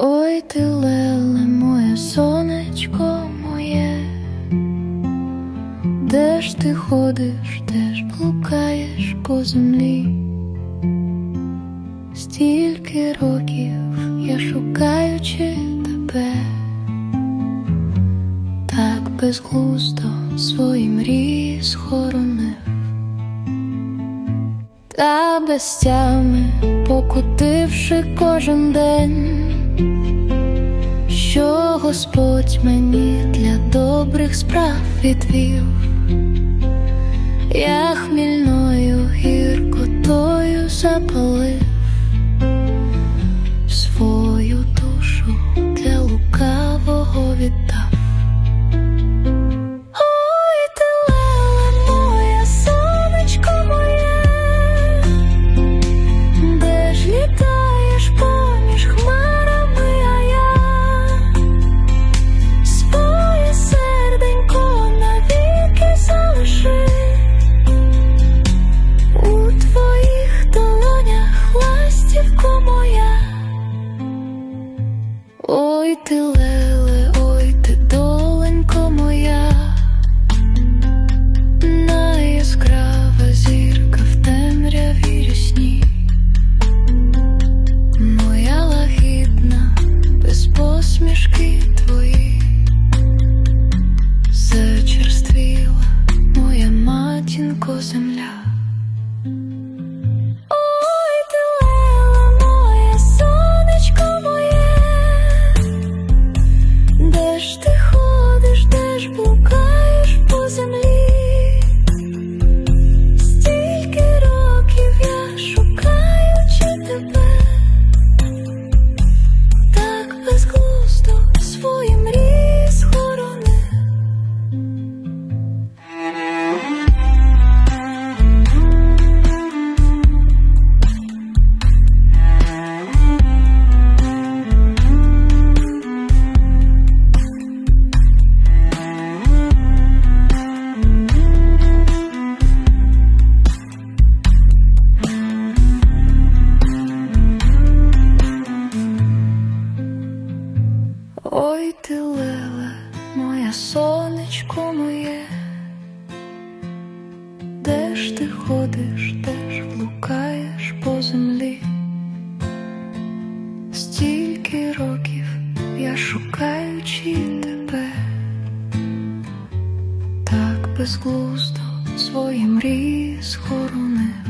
Ой, ти леле, моє сонечко моє, де ж ти ходиш, де ж блукаєш по землі? Стільки років я шукаючи тебе, так безглуздо свої мрії схоронив, та без тями покутивши кожен день, що Господь мені для добрих справ відвів, я хмільною Ти леле, ой, ти доленько моя, найяскрава зірка в темряві рясній, моя лагідна, без посмішки твої, зачерствіла моя матінко земля. Ой, ти леле, моє сонечко моє, де ж ти ходиш, де ж блукаєш по землі? Стільки років я шукаючи тебе, так безглуздо свої мрії схоронив.